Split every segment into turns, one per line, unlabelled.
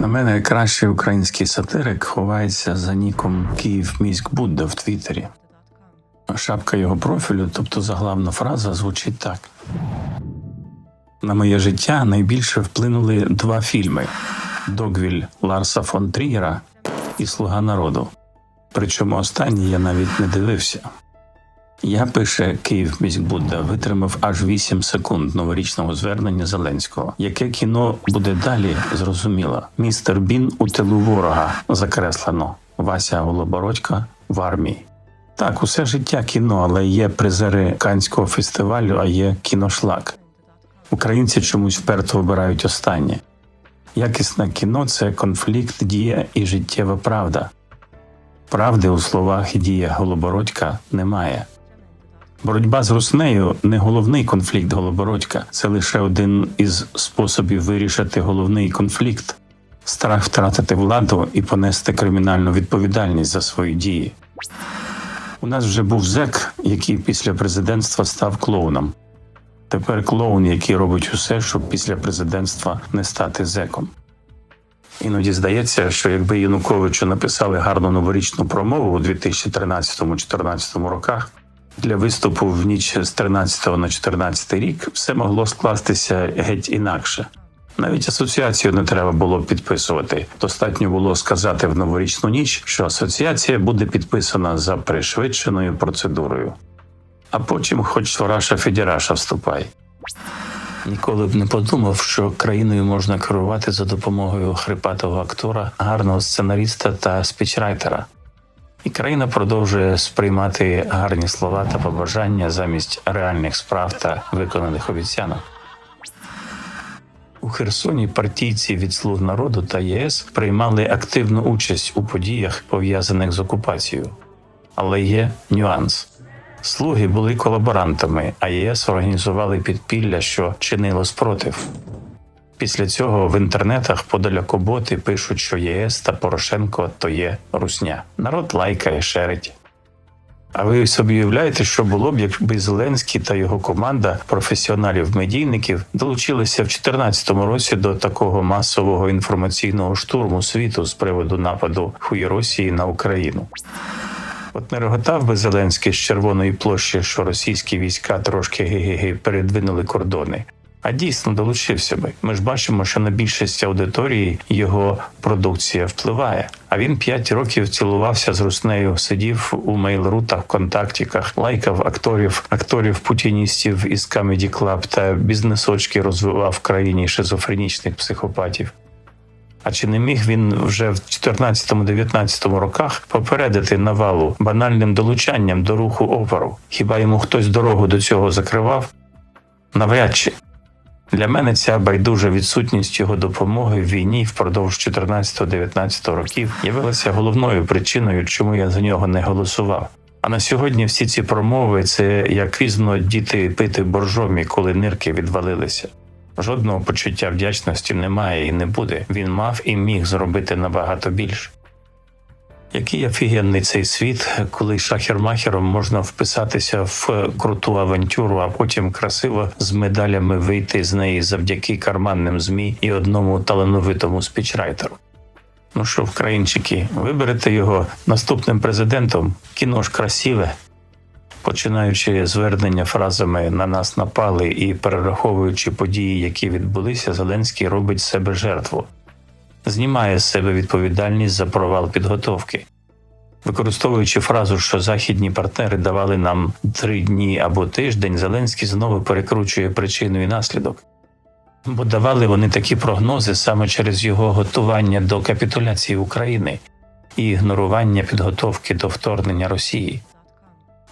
На мене, кращий український сатирик ховається за ніком Київ міськ Будда в Твіттері. Шапка його профілю, тобто заглавна фраза, звучить так. На моє життя найбільше вплинули два фільми: Догвіль Ларса фон Трієра і Слуга народу. Причому останній я навіть не дивився. Я пише Київ міськ Будда витримав аж 8 секунд новорічного звернення Зеленського. Яке кіно буде далі? Зрозуміло. Містер Бін у тилу ворога закреслено. Вася Голобородька в армії. Так, усе життя кіно, але є призери Канського фестивалю, а є кіношлак. Українці чомусь вперто вибирають останнє. Якісне кіно це конфлікт, дія і життєва правда. Правди у словах і діях Голобородька немає. Боротьба з руснею не головний конфлікт Голобородька, це лише один із способів вирішити головний конфлікт страх втратити владу і понести кримінальну відповідальність за свої дії. У нас вже був зек, який після президентства став клоуном. Тепер клоун, який робить усе, щоб після президентства не стати зеком. Іноді здається, що якби Януковичу написали гарну новорічну промову у 2013-2014 роках, для виступу в ніч з 13 на 14 рік все могло скластися геть інакше. Навіть асоціацію не треба було підписувати. Достатньо було сказати в новорічну ніч, що асоціація буде підписана за пришвидшеною процедурою. А потім, хоч Раша Федіраша вступай. Ніколи б не подумав, що країною можна керувати за допомогою хрипатого актора, гарного сценаріста та спічрайтера. І країна продовжує сприймати гарні слова та побажання замість реальних справ та виконаних обіцянок. У Херсоні партійці від слуг народу та ЄС приймали активну участь у подіях, пов'язаних з окупацією. Але є нюанс. Слуги були колаборантами, а ЄС організували підпілля, що чинило спротив. Після цього в інтернетах подаляко-боти пишуть, що ЄС та Порошенко то є русня. Народ лайкає, шерить. А ви собі уявляєте, що було б, якби Зеленський та його команда професіоналів-медійників долучилися в 2014 році до такого масового інформаційного штурму світу з приводу нападу Хуєросії на Україну? От не реготав би Зеленський з Червоної площі, що російські війська трошки ги-ги-ги передвинули кордони. А дійсно долучився би. Ми ж бачимо, що на більшість аудиторії його продукція впливає. А він п'ять років цілувався з руснею, сидів у мейл-рутах, контактіках, лайкав акторів, акторів путіністів із Comedy Club та бізнесочки розвивав в країні шизофренічних психопатів. А чи не міг він вже в 14-19 роках попередити навалу банальним долучанням до руху опору? Хіба йому хтось дорогу до цього закривав? Навряд чи. Для мене ця байдужа відсутність його допомоги в війні впродовж 14-19 років явилася головною причиною, чому я за нього не голосував. А на сьогодні всі ці промови це як різно діти пити боржомі, коли нирки відвалилися. Жодного почуття вдячності немає і не буде. Він мав і міг зробити набагато більше. Який офігенний цей світ, коли шахер-махером можна вписатися в круту авантюру, а потім красиво з медалями вийти з неї завдяки карманним змі і одному талановитому спічрайтеру. Ну що, вкраїнчики, виберете його наступним президентом, кіно ж красиве. Починаючи звернення фразами на нас напали і перераховуючи події, які відбулися, Зеленський робить себе жертву знімає з себе відповідальність за провал підготовки. Використовуючи фразу, що західні партнери давали нам три дні або тиждень, Зеленський знову перекручує причину і наслідок. Бо давали вони такі прогнози саме через його готування до капітуляції України і ігнорування підготовки до вторгнення Росії.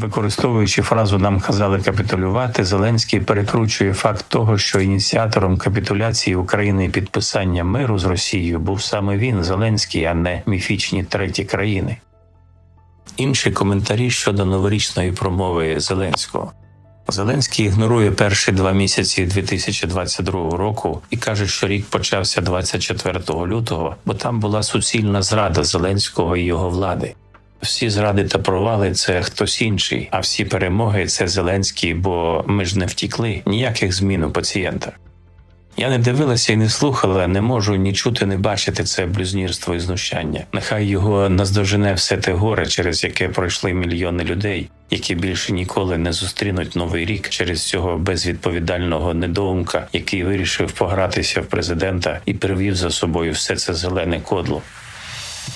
Використовуючи фразу нам казали капітулювати, Зеленський перекручує факт того, що ініціатором капітуляції України і підписання миру з Росією був саме він, Зеленський, а не міфічні треті країни. Інші коментарі щодо новорічної промови Зеленського. Зеленський ігнорує перші два місяці 2022 року і каже, що рік почався 24 лютого, бо там була суцільна зрада Зеленського і його влади. Всі зради та провали це хтось інший, а всі перемоги це Зеленський, бо ми ж не втікли ніяких змін у пацієнта. Я не дивилася і не слухала, не можу ні чути, не бачити це блюзнірство і знущання. Нехай його наздожене все те горе, через яке пройшли мільйони людей, які більше ніколи не зустрінуть новий рік через цього безвідповідального недоумка, який вирішив погратися в президента і привів за собою все це зелене кодло.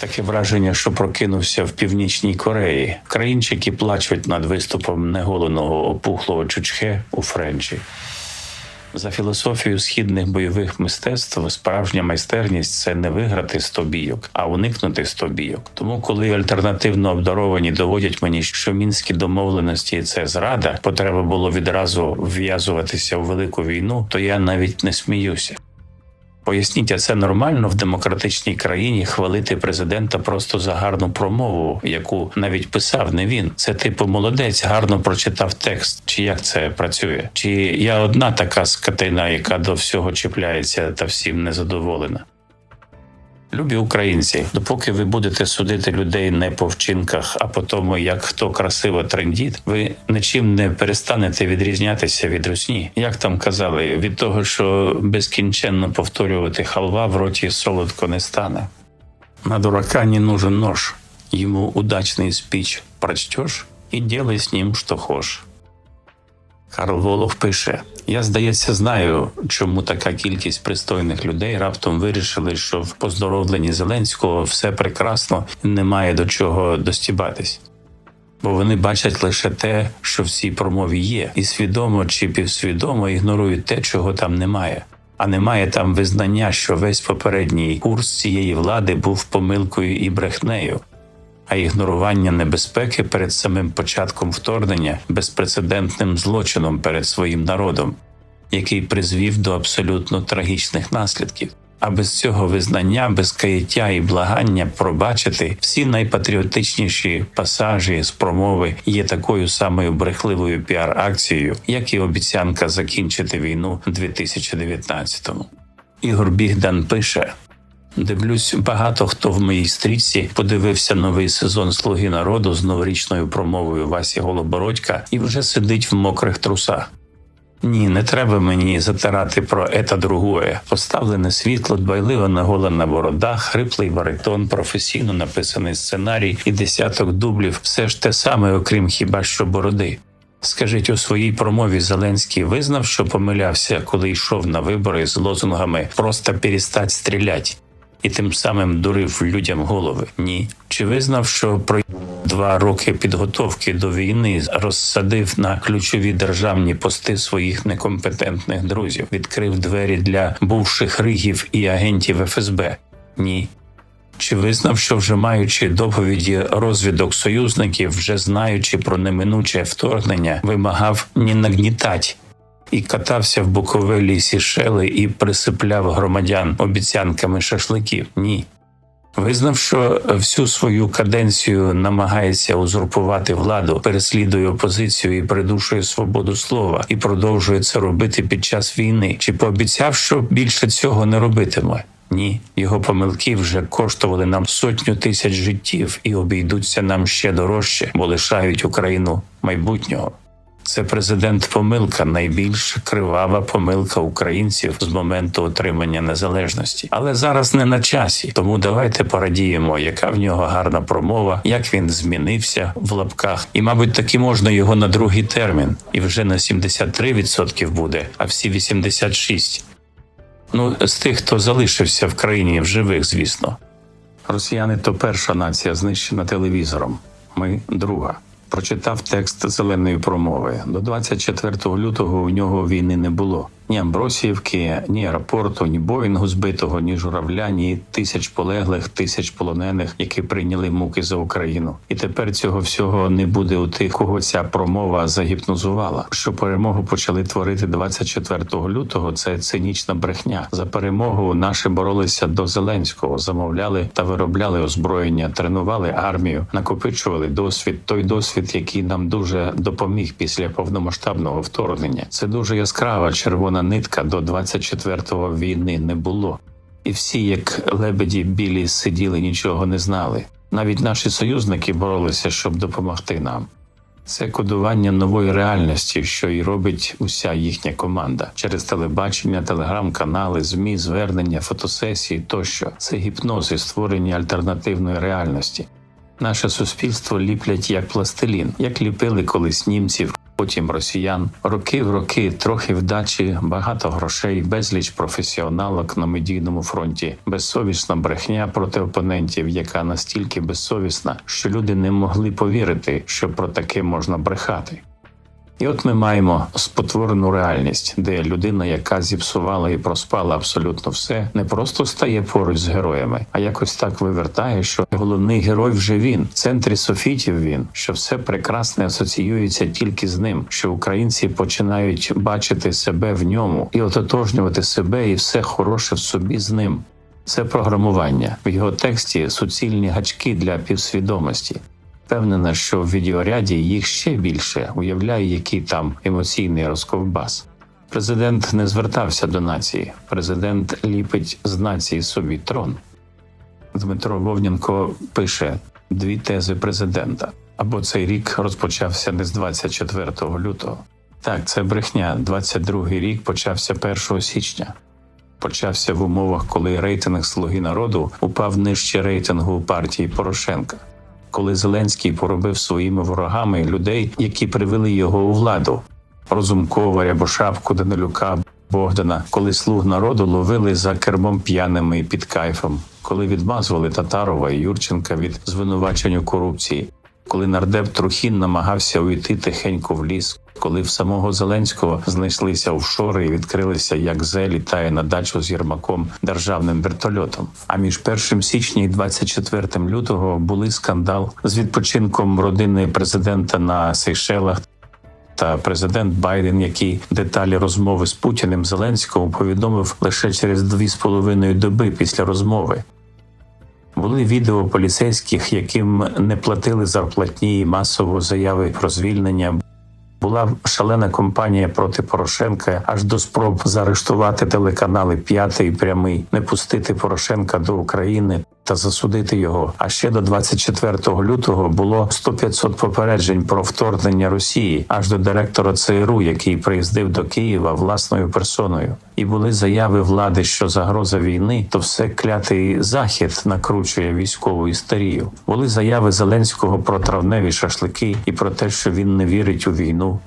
Таке враження, що прокинувся в північній Кореї. Країнчики плачуть над виступом неголеного опухлого чучхе у Френчі. За філософією східних бойових мистецтв справжня майстерність це не виграти 100 бійок, а уникнути 100 бійок. Тому, коли альтернативно обдаровані доводять мені, що мінські домовленості це зрада, потреба було відразу вв'язуватися у велику війну, то я навіть не сміюся. Поясніть, а це нормально в демократичній країні хвалити президента просто за гарну промову, яку навіть писав не він. Це типу молодець, гарно прочитав текст. Чи як це працює? Чи я одна така скотина, яка до всього чіпляється та всім незадоволена? Любі українці, допоки ви будете судити людей не по вчинках, а по тому, як хто красиво трендіть, ви нічим не перестанете відрізнятися від русні. Як там казали, від того, що безкінченно повторювати халва в роті солодко не стане. На дурака не нужен нож. Ему удачный спич прочтешь і делай з ним, що хочеш. Карл Волох пише: Я, здається, знаю, чому така кількість пристойних людей раптом вирішили, що в поздоровленні Зеленського все прекрасно немає до чого достібатись. Бо вони бачать лише те, що в цій промові є, і свідомо чи півсвідомо ігнорують те, чого там немає. А немає там визнання, що весь попередній курс цієї влади був помилкою і брехнею, а ігнорування небезпеки перед самим початком вторгнення безпрецедентним злочином перед своїм народом, який призвів до абсолютно трагічних наслідків. А без цього визнання, без каяття і благання пробачити всі найпатріотичніші пасажі з промови є такою самою брехливою піар-акцією, як і обіцянка закінчити війну 2019-му. Ігор Бігдан пише. Дивлюсь, багато хто в моїй стрічці подивився новий сезон Слуги народу з новорічною промовою Васі Голобородька і вже сидить в мокрих трусах. Ні, не треба мені затирати про ета другое. Поставлене світло, дбайливо наголена борода, хриплий баритон, професійно написаний сценарій і десяток дублів все ж те саме, окрім хіба що бороди. Скажіть, у своїй промові Зеленський визнав, що помилявся, коли йшов на вибори з лозунгами Просто перестать стрілять і тим самим дурив людям голови. Ні. Чи визнав, що про два роки підготовки до війни розсадив на ключові державні пости своїх некомпетентних друзів, відкрив двері для бувших ригів і агентів ФСБ? Ні. Чи визнав, що вже маючи доповіді розвідок союзників, вже знаючи про неминуче вторгнення, вимагав не нагнітать і катався в Буковелі Сішели і присипляв громадян обіцянками шашликів? Ні. Визнав, що всю свою каденцію намагається узурпувати владу, переслідує опозицію і придушує свободу слова, і продовжує це робити під час війни. Чи пообіцяв, що більше цього не робитиме? Ні, його помилки вже коштували нам сотню тисяч життів і обійдуться нам ще дорожче, бо лишають Україну майбутнього. Це президент помилка, найбільш кривава помилка українців з моменту отримання незалежності. Але зараз не на часі. Тому давайте порадіємо, яка в нього гарна промова, як він змінився в лапках. І, мабуть, таки можна його на другий термін, і вже на 73% буде, а всі 86%. Ну, з тих, хто залишився в країні в живих, звісно. Росіяни то перша нація знищена телевізором. Ми друга. Прочитав текст зеленої промови. До 24 лютого у нього війни не було. Ні Амбросіївки, ні аеропорту, ні Боїнгу збитого, ні журавля, ні тисяч полеглих, тисяч полонених, які прийняли муки за Україну. І тепер цього всього не буде у тих, кого ця промова загіпнозувала. Що перемогу почали творити 24 лютого. Це цинічна брехня. За перемогу наші боролися до Зеленського, замовляли та виробляли озброєння, тренували армію, накопичували досвід. Той досвід, який нам дуже допоміг після повномасштабного вторгнення. Це дуже яскрава червона нитка до 24-го війни не було. І всі, як лебеді білі, сиділи, нічого не знали. Навіть наші союзники боролися, щоб допомогти нам. Це кодування нової реальності, що і робить уся їхня команда через телебачення, телеграм-канали, змі, звернення, фотосесії тощо. Це гіпноз і створення альтернативної реальності. Наше суспільство ліплять як пластилін, як ліпили колись німців, потім росіян. Роки в роки, трохи вдачі, багато грошей, безліч професіоналок на медійному фронті, безсовісна брехня проти опонентів, яка настільки безсовісна, що люди не могли повірити, що про таке можна брехати. І от ми маємо спотворену реальність, де людина, яка зіпсувала і проспала абсолютно все, не просто стає поруч з героями, а якось так вивертає, що головний герой вже він, в центрі софітів він, що все прекрасне асоціюється тільки з ним, що українці починають бачити себе в ньому і ототожнювати себе і все хороше в собі з ним. Це програмування в його тексті суцільні гачки для півсвідомості. Впевнена, що в відеоряді їх ще більше уявляє, який там емоційний розковбас. Президент не звертався до нації. Президент ліпить з нації собі трон. Дмитро Вовненко пише дві тези президента. Або цей рік розпочався не з 24 лютого. Так, це брехня. 22-й рік почався 1 січня. Почався в умовах, коли рейтинг Слуги народу упав нижче рейтингу партії Порошенка коли Зеленський поробив своїми ворогами людей, які привели його у владу. Розумкова, Рябошапку, Данилюка, Богдана, коли слуг народу ловили за кермом п'яними під кайфом, коли відмазували Татарова і Юрченка від звинувачень у корупції, коли нардеп Трухін намагався уйти тихенько в ліс, коли в самого Зеленського знайшлися офшори і відкрилися, як зе літає на дачу з Єрмаком державним вертольотом. А між 1 січня і 24 лютого були скандал з відпочинком родини президента на Сейшелах. Та президент Байден, який деталі розмови з Путіним Зеленського повідомив лише через дві з половиною доби після розмови. Були відео поліцейських, яким не платили зарплатні і масово заяви про звільнення. Була шалена кампанія проти Порошенка аж до спроб заарештувати телеканали П'ятий прямий, не пустити Порошенка до України та засудити його. А ще до 24 лютого було 100-500 попереджень про вторгнення Росії аж до директора ЦРУ, який приїздив до Києва власною персоною. І були заяви влади, що загроза війни, то все клятий захід накручує військову істерію. Були заяви Зеленського про травневі шашлики і про те, що він не вірить у війну.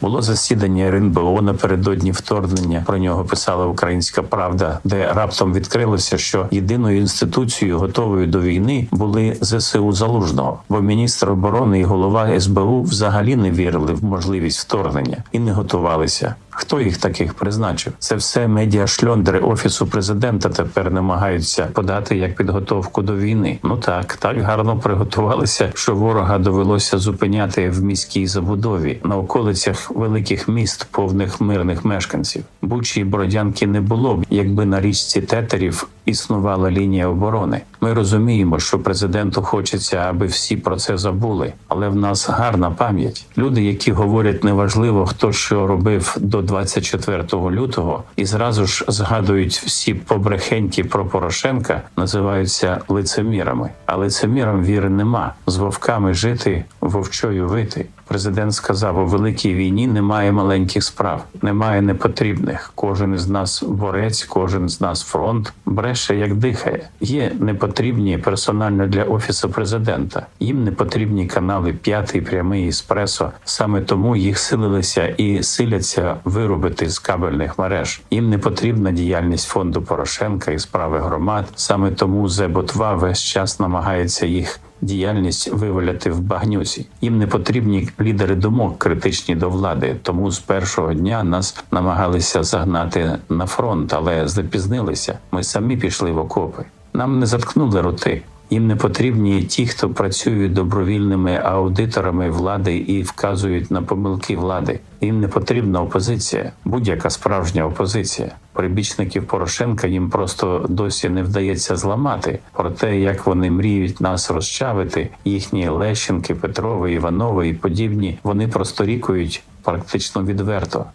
Було засідання РНБО напередодні вторгнення. Про нього писала Українська Правда, де раптом відкрилося, що єдиною інституцією готовою до війни були ЗСУ Залужного, бо міністр оборони і голова СБУ взагалі не вірили в можливість вторгнення і не готувалися. Хто їх таких призначив? Це все медіашльондери офісу президента тепер намагаються подати як підготовку до війни. Ну так, так гарно приготувалися, що ворога довелося зупиняти в міській забудові на околицях великих міст, повних мирних мешканців. Бучі і Бородянки не було б, якби на річці тетерів існувала лінія оборони. Ми розуміємо, що президенту хочеться, аби всі про це забули, але в нас гарна пам'ять. Люди, які говорять неважливо, хто що робив до 24 лютого, і зразу ж згадують всі побрехеньки про Порошенка, називаються лицемірами. А лицемірам віри нема. З вовками жити, вовчою вити. Президент сказав: у великій війні немає маленьких справ, немає непотрібних. Кожен із нас борець, кожен з нас фронт бреше як дихає. Є непотрібні персонально для офісу президента. Їм не потрібні канали п'ятий, прямий еспресо. Саме тому їх силилися і силяться виробити з кабельних мереж. Їм не потрібна діяльність фонду Порошенка і справи громад. Саме тому Зеботва весь час намагається їх діяльність виваляти в багнюсі. Їм не потрібні лідери думок, критичні до влади. Тому з першого дня нас намагалися загнати на фронт, але запізнилися. Ми самі пішли в окопи. Нам не заткнули роти. Їм не потрібні ті, хто працюють добровільними аудиторами влади і вказують на помилки влади. Їм не потрібна опозиція, будь-яка справжня опозиція. Прибічників Порошенка їм просто досі не вдається зламати. Про те, як вони мріють нас розчавити, їхні Лещенки, Петрови, Іванови і подібні, вони просторікують практично відверто.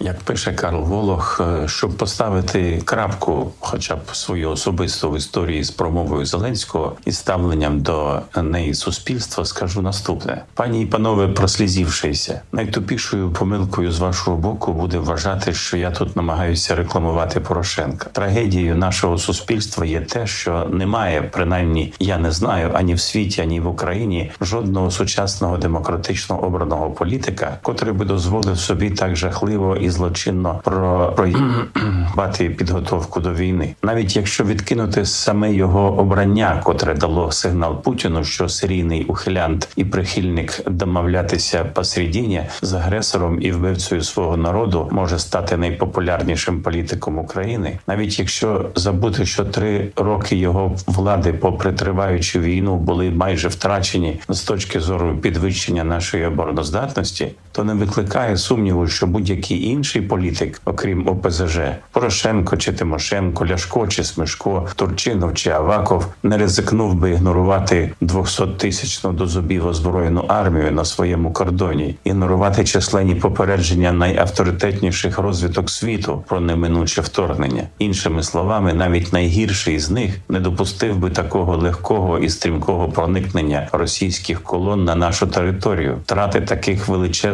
Як пише Карл Волох, е, щоб поставити крапку, хоча б свою особисту в історії з промовою Зеленського і ставленням до неї суспільства, скажу наступне: пані і панове, прослізівшися, найтупішою помилкою з вашого боку буде вважати, що я тут намагаюся рекламувати Порошенка. Трагедією нашого суспільства є те, що немає, принаймні я не знаю ані в світі, ані в Україні жодного сучасного демократично обраного політика, котрий би дозволив собі так жахливо і злочинно про проїбати підготовку до війни, навіть якщо відкинути саме його обрання, котре дало сигнал Путіну, що серійний ухилянт і прихильник домовлятися посередині з агресором і вбивцею свого народу може стати найпопулярнішим політиком України, навіть якщо забути, що три роки його влади, попри триваючу війну, були майже втрачені з точки зору підвищення нашої обороноздатності, то не викликає сумніву, що будь-який інший політик, окрім ОПЗЖ, Порошенко чи Тимошенко, Ляшко чи Смешко, Турчинов чи Аваков, не ризикнув би ігнорувати 200-тисячну до зубів озброєну армію на своєму кордоні, ігнорувати численні попередження найавторитетніших розвиток світу про неминуче вторгнення. Іншими словами, навіть найгірший з них не допустив би такого легкого і стрімкого проникнення російських колон на нашу територію, втрати таких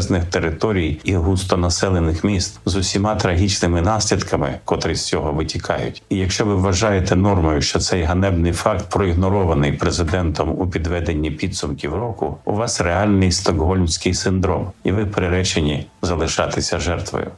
величезних територій і густонаселених міст з усіма трагічними наслідками, котрі з цього витікають. І якщо ви вважаєте нормою, що цей ганебний факт проігнорований президентом у підведенні підсумків року, у вас реальний стокгольмський синдром, і ви приречені залишатися жертвою.